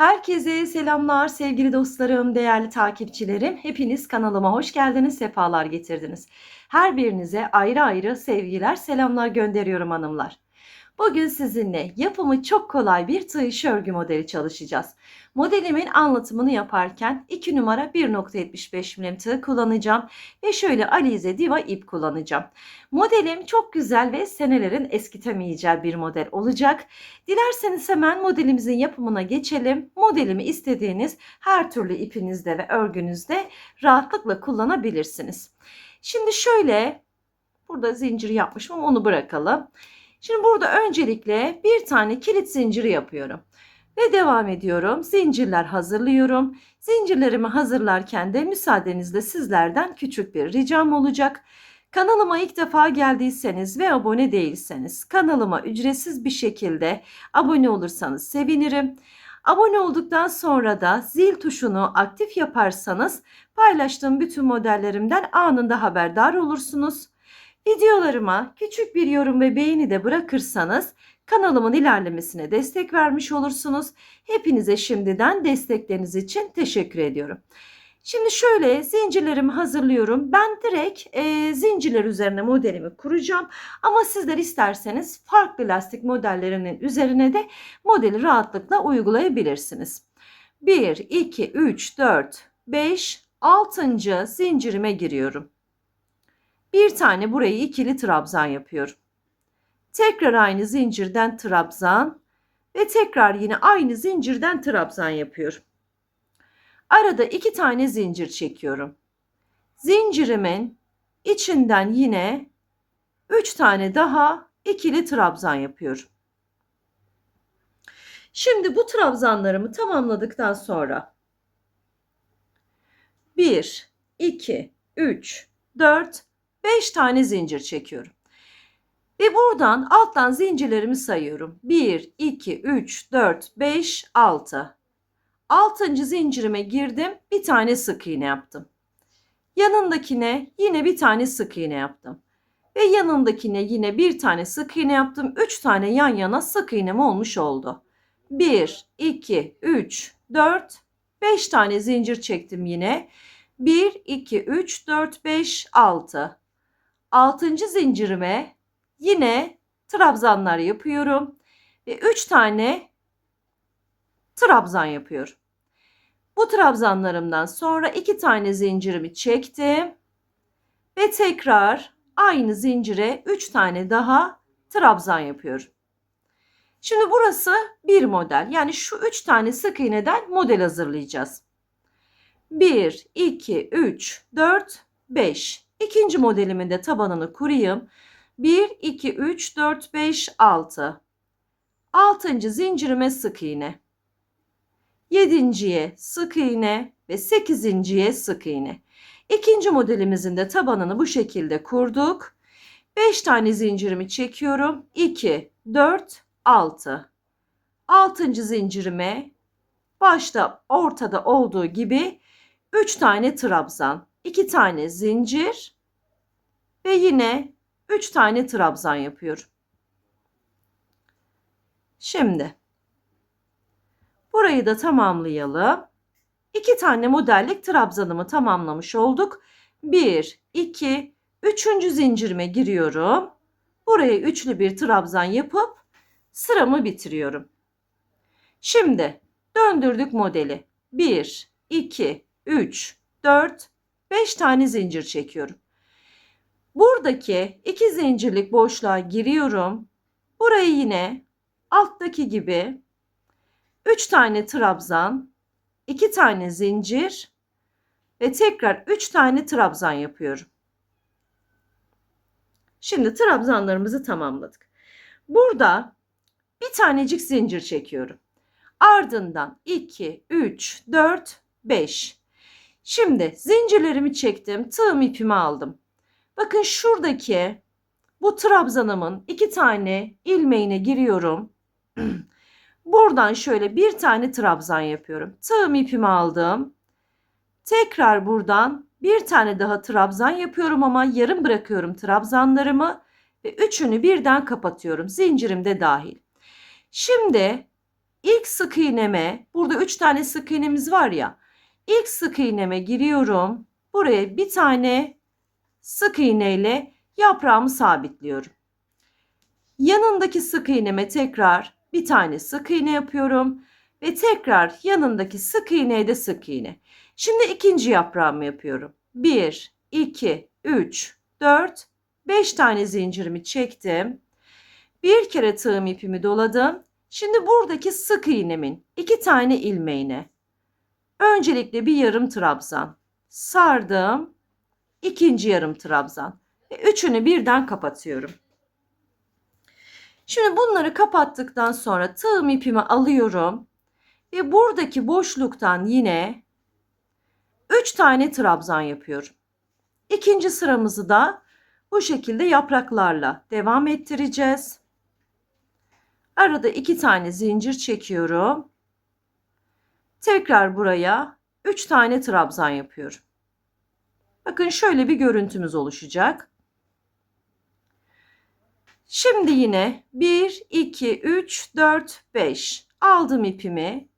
Herkese selamlar sevgili dostlarım, değerli takipçilerim. Hepiniz kanalıma hoş geldiniz, sefalar getirdiniz. Her birinize ayrı ayrı sevgiler, selamlar gönderiyorum hanımlar. Bugün sizinle yapımı çok kolay bir tığ örgü modeli çalışacağız. Modelimin anlatımını yaparken 2 numara 1.75 milim tığ kullanacağım ve şöyle Alize Diva ip kullanacağım. Modelim çok güzel ve senelerin eskitemeyeceği bir model olacak. Dilerseniz hemen modelimizin yapımına geçelim. Modelimi istediğiniz her türlü ipinizde ve örgünüzde rahatlıkla kullanabilirsiniz. Şimdi şöyle burada zincir yapmışım onu bırakalım. Şimdi burada öncelikle bir tane kilit zinciri yapıyorum. Ve devam ediyorum. Zincirler hazırlıyorum. Zincirlerimi hazırlarken de müsaadenizle sizlerden küçük bir ricam olacak. Kanalıma ilk defa geldiyseniz ve abone değilseniz kanalıma ücretsiz bir şekilde abone olursanız sevinirim. Abone olduktan sonra da zil tuşunu aktif yaparsanız paylaştığım bütün modellerimden anında haberdar olursunuz. Videolarıma küçük bir yorum ve beğeni de bırakırsanız kanalımın ilerlemesine destek vermiş olursunuz. Hepinize şimdiden destekleriniz için teşekkür ediyorum. Şimdi şöyle zincirlerimi hazırlıyorum. Ben direkt e, zincirler üzerine modelimi kuracağım. Ama sizler isterseniz farklı lastik modellerinin üzerine de modeli rahatlıkla uygulayabilirsiniz. 1, 2, 3, 4, 5, 6. zincirime giriyorum. Bir tane burayı ikili trabzan yapıyorum. Tekrar aynı zincirden trabzan ve tekrar yine aynı zincirden trabzan yapıyorum. Arada iki tane zincir çekiyorum. Zincirimin içinden yine üç tane daha ikili trabzan yapıyorum. Şimdi bu trabzanlarımı tamamladıktan sonra 1, 2, 3, 4, 5 tane zincir çekiyorum. Ve buradan alttan zincirlerimi sayıyorum. 1, 2, 3, 4, 5, 6. Altıncı zincirime girdim. Bir tane sık iğne yaptım. Yanındakine yine bir tane sık iğne yaptım. Ve yanındakine yine bir tane sık iğne yaptım. Üç tane yan yana sık iğnem olmuş oldu. 1, 2, 3, 4, 5 tane zincir çektim yine. 1, 2, 3, 4, 5, 6. Altıncı zincirime yine trabzanlar yapıyorum. Ve 3 tane trabzan yapıyorum. Bu trabzanlarımdan sonra iki tane zincirimi çektim. Ve tekrar aynı zincire 3 tane daha trabzan yapıyorum. Şimdi burası bir model. Yani şu 3 tane sık iğneden model hazırlayacağız. 1, 2, 3, 4, 5. İkinci modelimin de tabanını kurayım. 1, 2, 3, 4, 5, 6. Altıncı zincirime sık iğne. Yedinciye sık iğne ve sekizinciye sık iğne. İkinci modelimizin de tabanını bu şekilde kurduk. 5 tane zincirimi çekiyorum. 2, 4, 6. Altıncı zincirime başta ortada olduğu gibi 3 tane trabzan, 2 tane zincir ve yine 3 tane trabzan yapıyorum. Şimdi burayı da tamamlayalım. 2 tane modellik trabzanımı tamamlamış olduk. 1, 2, 3. zincirime giriyorum. Buraya üçlü bir trabzan yapıp sıramı bitiriyorum. Şimdi döndürdük modeli. 1, 2, 3, 4, 5 tane zincir çekiyorum. Buradaki iki zincirlik boşluğa giriyorum. Burayı yine alttaki gibi 3 tane trabzan, 2 tane zincir ve tekrar 3 tane trabzan yapıyorum. Şimdi trabzanlarımızı tamamladık. Burada bir tanecik zincir çekiyorum. Ardından 2, 3, 4, 5. Şimdi zincirlerimi çektim. Tığım ipimi aldım. Bakın şuradaki bu trabzanımın iki tane ilmeğine giriyorum. Buradan şöyle bir tane trabzan yapıyorum. Tığım ipimi aldım. Tekrar buradan bir tane daha trabzan yapıyorum ama yarım bırakıyorum trabzanlarımı ve üçünü birden kapatıyorum. Zincirim de dahil. Şimdi ilk sık iğneme burada 3 tane sık iğnemiz var ya. İlk sık iğneme giriyorum. Buraya bir tane sık iğneyle yaprağımı sabitliyorum. Yanındaki sık iğneme tekrar bir tane sık iğne yapıyorum ve tekrar yanındaki sık iğneye de sık iğne. Şimdi ikinci yaprağımı yapıyorum. 1 2 3 4 5 tane zincirimi çektim. Bir kere tığım ipimi doladım. Şimdi buradaki sık iğnemin iki tane ilmeğine öncelikle bir yarım trabzan sardım. ikinci yarım trabzan ve üçünü birden kapatıyorum. Şimdi bunları kapattıktan sonra tığım ipimi alıyorum ve buradaki boşluktan yine 3 tane trabzan yapıyorum. İkinci sıramızı da bu şekilde yapraklarla devam ettireceğiz. Arada iki tane zincir çekiyorum. Tekrar buraya 3 tane trabzan yapıyorum. Bakın şöyle bir görüntümüz oluşacak. Şimdi yine 1, 2, 3, 4, 5 aldım ipimi.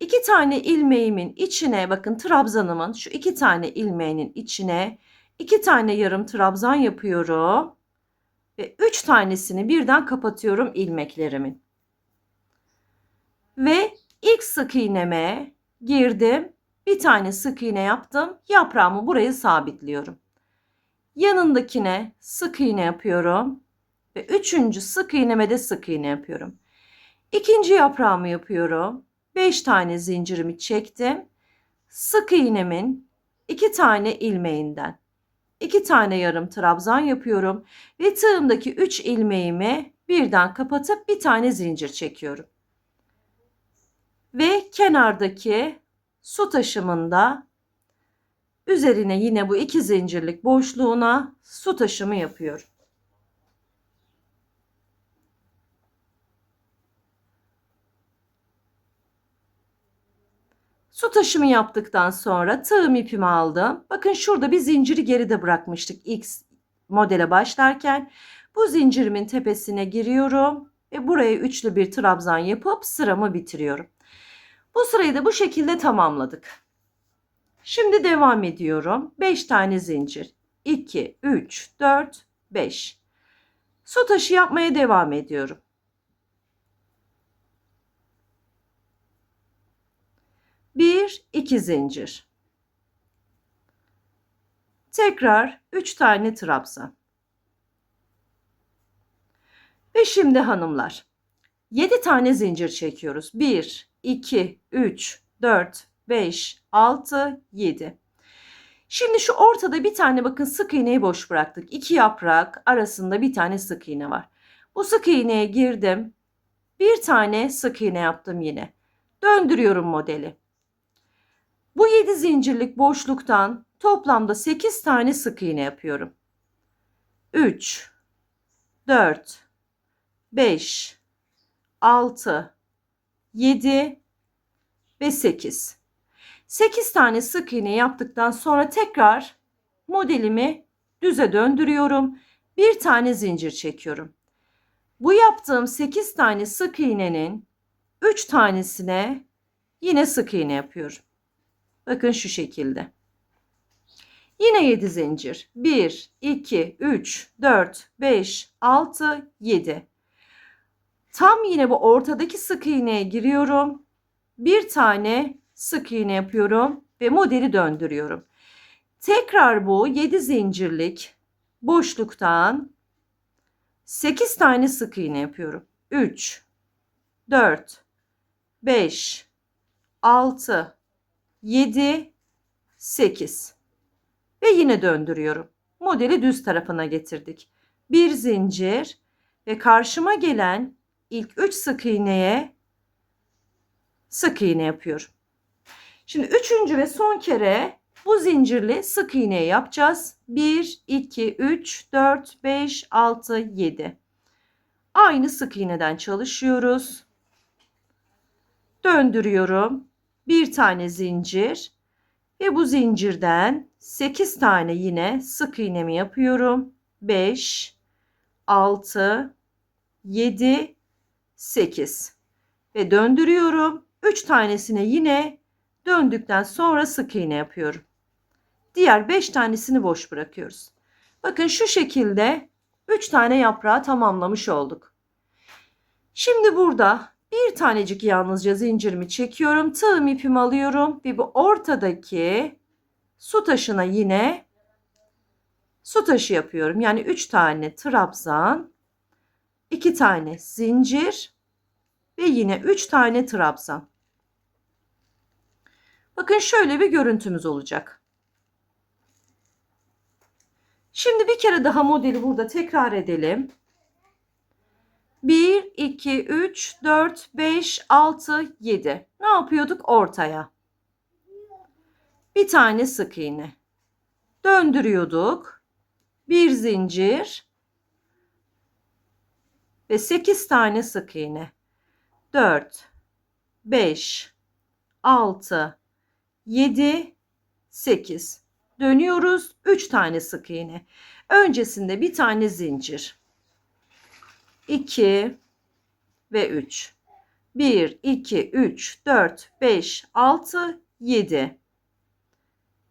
İki tane ilmeğimin içine bakın trabzanımın şu iki tane ilmeğinin içine iki tane yarım trabzan yapıyorum. Ve üç tanesini birden kapatıyorum ilmeklerimin. Ve ilk sık iğneme girdim. Bir tane sık iğne yaptım. Yaprağımı buraya sabitliyorum. Yanındakine sık iğne yapıyorum. Ve üçüncü sık iğneme de sık iğne yapıyorum. İkinci yaprağımı yapıyorum. 5 tane zincirimi çektim. Sık iğnemin 2 tane ilmeğinden 2 tane yarım trabzan yapıyorum ve tığımdaki 3 ilmeğimi birden kapatıp bir tane zincir çekiyorum. Ve kenardaki su taşımında üzerine yine bu iki zincirlik boşluğuna su taşımı yapıyorum. Su taşımı yaptıktan sonra tığım ipimi aldım. Bakın şurada bir zinciri geride bırakmıştık X modele başlarken. Bu zincirimin tepesine giriyorum ve buraya üçlü bir trabzan yapıp sıramı bitiriyorum. Bu sırayı da bu şekilde tamamladık. Şimdi devam ediyorum. 5 tane zincir. 2, 3, 4, 5. Su taşı yapmaya devam ediyorum. Bir, iki zincir. Tekrar üç tane trabzan. Ve şimdi hanımlar 7 tane zincir çekiyoruz. 1, 2, 3, 4, 5, 6, 7. Şimdi şu ortada bir tane bakın sık iğneyi boş bıraktık. İki yaprak arasında bir tane sık iğne var. Bu sık iğneye girdim. Bir tane sık iğne yaptım yine. Döndürüyorum modeli. Bu 7 zincirlik boşluktan toplamda 8 tane sık iğne yapıyorum. 3 4 5 6 7 ve 8. 8 tane sık iğne yaptıktan sonra tekrar modelimi düze döndürüyorum. Bir tane zincir çekiyorum. Bu yaptığım 8 tane sık iğnenin 3 tanesine yine sık iğne yapıyorum. Bakın şu şekilde. Yine 7 zincir. 1, 2, 3, 4, 5, 6, 7. Tam yine bu ortadaki sık iğneye giriyorum. Bir tane sık iğne yapıyorum ve modeli döndürüyorum. Tekrar bu 7 zincirlik boşluktan 8 tane sık iğne yapıyorum. 3 4 5 6 7 8 ve yine döndürüyorum. Modeli düz tarafına getirdik. Bir zincir ve karşıma gelen ilk 3 sık iğneye sık iğne yapıyorum. Şimdi üçüncü ve son kere bu zincirli sık iğne yapacağız. 1, 2, 3, 4, 5, 6, 7. Aynı sık iğneden çalışıyoruz. Döndürüyorum. Bir tane zincir ve bu zincirden 8 tane yine sık iğnemi yapıyorum. 5, 6, 7, 8. ve döndürüyorum. 3 tanesine yine döndükten sonra sık iğne yapıyorum. Diğer 5 tanesini boş bırakıyoruz. Bakın şu şekilde 3 tane yaprağı tamamlamış olduk. Şimdi burada bir tanecik yalnızca zincirimi çekiyorum. Tığım ipimi alıyorum ve bu ortadaki su taşına yine su taşı yapıyorum. Yani 3 tane trabzan, 2 tane zincir ve yine 3 tane trabzan. Bakın şöyle bir görüntümüz olacak. Şimdi bir kere daha modeli burada tekrar edelim. 1, 2, 3, 4, 5, 6, 7. Ne yapıyorduk? Ortaya. Bir tane sık iğne. Döndürüyorduk. Bir zincir. Ve 8 tane sık iğne. 4, 5, 6, 7, 8. Dönüyoruz. 3 tane sık iğne. Öncesinde bir tane zincir. 2 ve 3. 1, 2, 3, 4, 5, 6, 7.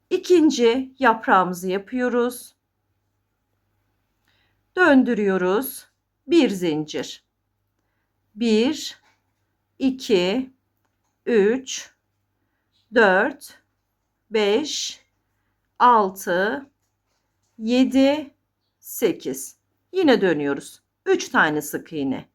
İkinci yaprağımızı yapıyoruz. Döndürüyoruz. Bir zincir. 1, 2, 3, 4, 5, 6, 7, 8. Yine dönüyoruz. 3 tane sık iğne.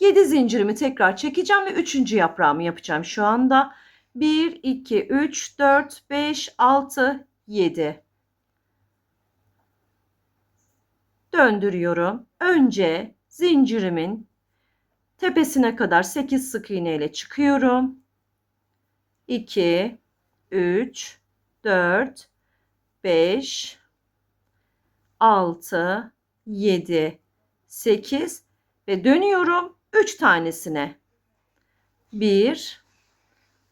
Yedi zincirimi tekrar çekeceğim ve üçüncü yaprağımı yapacağım şu anda. 1, 2, 3, 4, 5, 6, 7. Döndürüyorum. Önce zincirimin tepesine kadar 8 sık iğne ile çıkıyorum. 2, 3, 4, 5, 6, 7, 8 ve dönüyorum 3 tanesine. 1,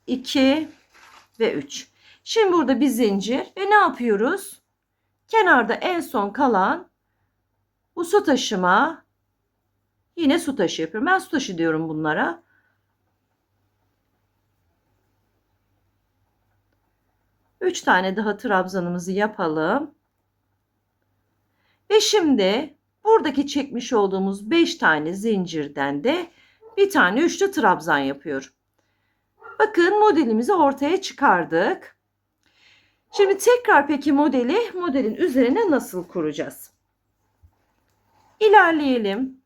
2 ve 3. Şimdi burada bir zincir ve ne yapıyoruz? Kenarda en son kalan bu su taşıma yine su taşı yapıyorum. Ben su taşı diyorum bunlara. Üç tane daha trabzanımızı yapalım. Ve şimdi buradaki çekmiş olduğumuz 5 tane zincirden de bir tane üçlü trabzan yapıyorum. Bakın modelimizi ortaya çıkardık. Şimdi tekrar peki modeli modelin üzerine nasıl kuracağız? İlerleyelim.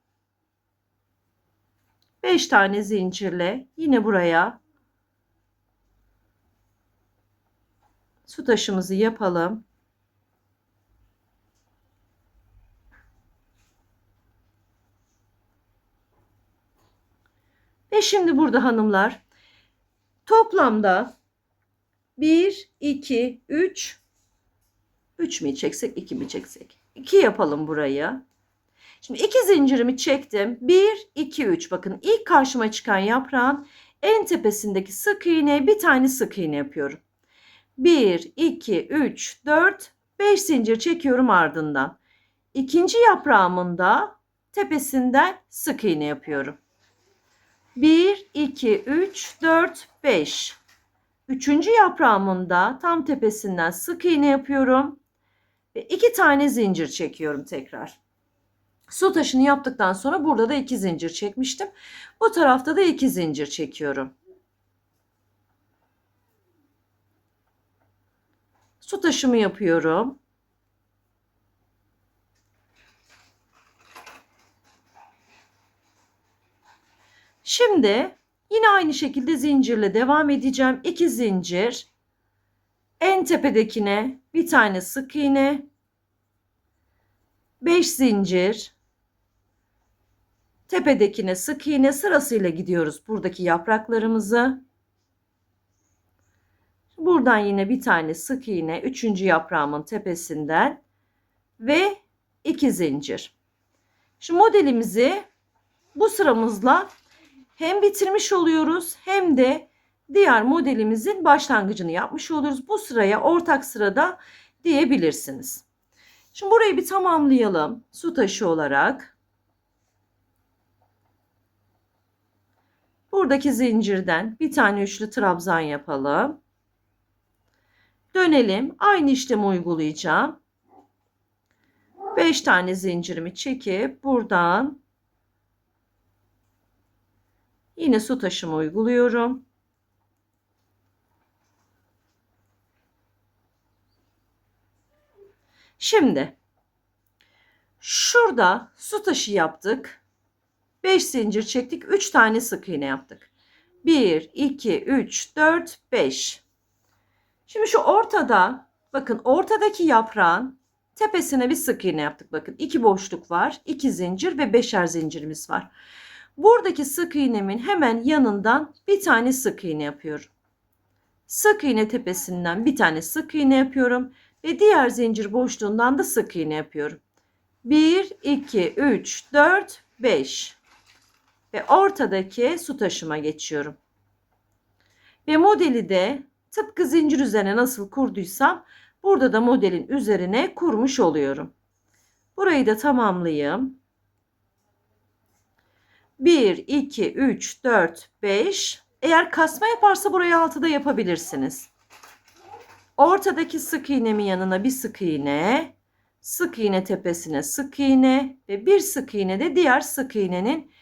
5 tane zincirle yine buraya su taşımızı yapalım. Ve şimdi burada hanımlar toplamda 1, 2, 3, 3 mi çeksek 2 mi çeksek? 2 yapalım burayı. Şimdi iki zincirimi çektim. 1, 2, 3. Bakın ilk karşıma çıkan yaprağın en tepesindeki sık iğne bir tane sık iğne yapıyorum. 1, 2, 3, 4, 5 zincir çekiyorum ardından. İkinci yaprağımın da tepesinden sık iğne yapıyorum. 1, 2, 3, 4, 5. Üçüncü yaprağımın da tam tepesinden sık iğne yapıyorum. Ve iki tane zincir çekiyorum tekrar. Su taşını yaptıktan sonra burada da iki zincir çekmiştim. Bu tarafta da iki zincir çekiyorum. Su taşımı yapıyorum. Şimdi yine aynı şekilde zincirle devam edeceğim. İki zincir. En tepedekine bir tane sık iğne. 5 zincir. Tepedekine sık iğne sırasıyla gidiyoruz buradaki yapraklarımızı. Buradan yine bir tane sık iğne üçüncü yaprağımın tepesinden ve iki zincir. Şu modelimizi bu sıramızla hem bitirmiş oluyoruz hem de diğer modelimizin başlangıcını yapmış oluruz. Bu sıraya ortak sırada diyebilirsiniz. Şimdi burayı bir tamamlayalım. Su taşı olarak. Buradaki zincirden bir tane üçlü trabzan yapalım. Dönelim. Aynı işlemi uygulayacağım. 5 tane zincirimi çekip buradan yine su taşımı uyguluyorum. Şimdi şurada su taşı yaptık. 5 zincir çektik. 3 tane sık iğne yaptık. 1, 2, 3, 4, 5. Şimdi şu ortada bakın ortadaki yaprağın tepesine bir sık iğne yaptık. Bakın iki boşluk var. 2 zincir ve beşer zincirimiz var. Buradaki sık iğnemin hemen yanından bir tane sık iğne yapıyorum. Sık iğne tepesinden bir tane sık iğne yapıyorum ve diğer zincir boşluğundan da sık iğne yapıyorum. 1 2 3 4 5 ve ortadaki su taşıma geçiyorum. Ve modeli de tıpkı zincir üzerine nasıl kurduysam burada da modelin üzerine kurmuş oluyorum. Burayı da tamamlayayım. 1, 2, 3, 4, 5. Eğer kasma yaparsa burayı 6'da yapabilirsiniz. Ortadaki sık iğnemin yanına bir sık iğne, sık iğne tepesine sık iğne ve bir sık iğne de diğer sık iğnenin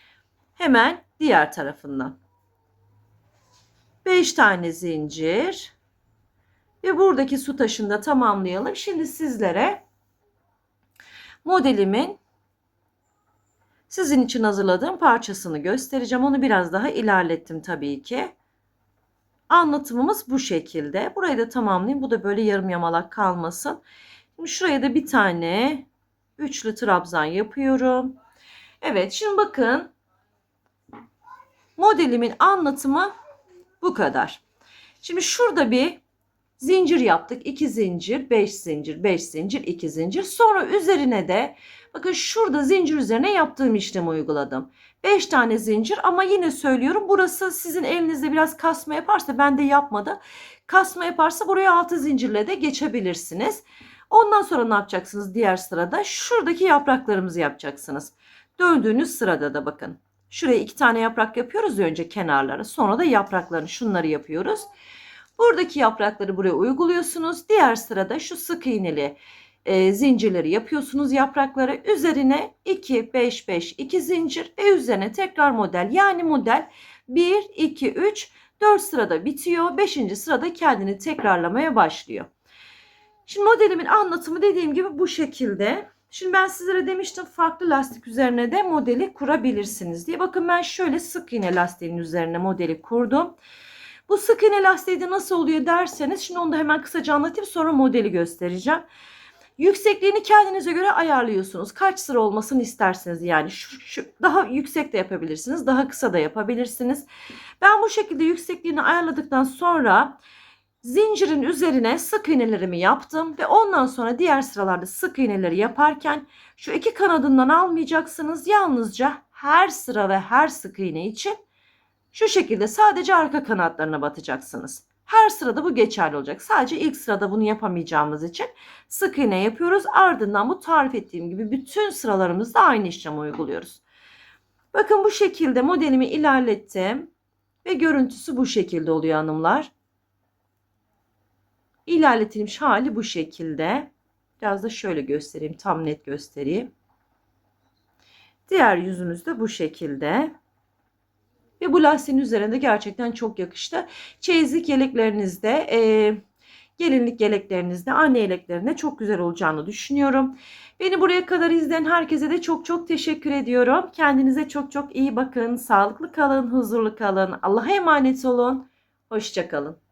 hemen diğer tarafından. 5 tane zincir ve buradaki su taşını da tamamlayalım. Şimdi sizlere modelimin sizin için hazırladığım parçasını göstereceğim. Onu biraz daha ilerlettim tabii ki. Anlatımımız bu şekilde. Burayı da tamamlayayım. Bu da böyle yarım yamalak kalmasın. Şimdi şuraya da bir tane üçlü trabzan yapıyorum. Evet şimdi bakın modelimin anlatımı bu kadar. Şimdi şurada bir zincir yaptık. 2 zincir, 5 zincir, 5 zincir, 2 zincir. Sonra üzerine de bakın şurada zincir üzerine yaptığım işlemi uyguladım. 5 tane zincir ama yine söylüyorum burası sizin elinizde biraz kasma yaparsa ben de yapmadı. Kasma yaparsa buraya 6 zincirle de geçebilirsiniz. Ondan sonra ne yapacaksınız diğer sırada? Şuradaki yapraklarımızı yapacaksınız. Döndüğünüz sırada da bakın. Şuraya iki tane yaprak yapıyoruz ya önce kenarlara. Sonra da yapraklarını şunları yapıyoruz. Buradaki yaprakları buraya uyguluyorsunuz. Diğer sırada şu sık iğneli e, zincirleri yapıyorsunuz yaprakları. Üzerine 2, 5, 5, 2 zincir ve üzerine tekrar model. Yani model 1, 2, 3, 4 sırada bitiyor. 5. sırada kendini tekrarlamaya başlıyor. Şimdi modelimin anlatımı dediğim gibi bu şekilde. Şimdi ben sizlere demiştim farklı lastik üzerine de modeli kurabilirsiniz diye. Bakın ben şöyle sık iğne lastiğin üzerine modeli kurdum. Bu sık iğne lastiği de nasıl oluyor derseniz şimdi onu da hemen kısaca anlatayım sonra modeli göstereceğim. Yüksekliğini kendinize göre ayarlıyorsunuz. Kaç sıra olmasını isterseniz yani şu, şu daha yüksek de yapabilirsiniz, daha kısa da yapabilirsiniz. Ben bu şekilde yüksekliğini ayarladıktan sonra zincirin üzerine sık iğnelerimi yaptım ve ondan sonra diğer sıralarda sık iğneleri yaparken şu iki kanadından almayacaksınız. Yalnızca her sıra ve her sık iğne için şu şekilde sadece arka kanatlarına batacaksınız. Her sırada bu geçerli olacak. Sadece ilk sırada bunu yapamayacağımız için sık iğne yapıyoruz. Ardından bu tarif ettiğim gibi bütün sıralarımızda aynı işlemi uyguluyoruz. Bakın bu şekilde modelimi ilerlettim. Ve görüntüsü bu şekilde oluyor hanımlar. İlerletilmiş hali bu şekilde. Biraz da şöyle göstereyim. Tam net göstereyim. Diğer yüzümüz de bu şekilde. Ve bu lastiğin üzerinde gerçekten çok yakıştı. Çeyizlik yeleklerinizde, e, gelinlik yeleklerinizde, anne yeleklerinde çok güzel olacağını düşünüyorum. Beni buraya kadar izleyen herkese de çok çok teşekkür ediyorum. Kendinize çok çok iyi bakın. Sağlıklı kalın, huzurlu kalın. Allah'a emanet olun. Hoşçakalın.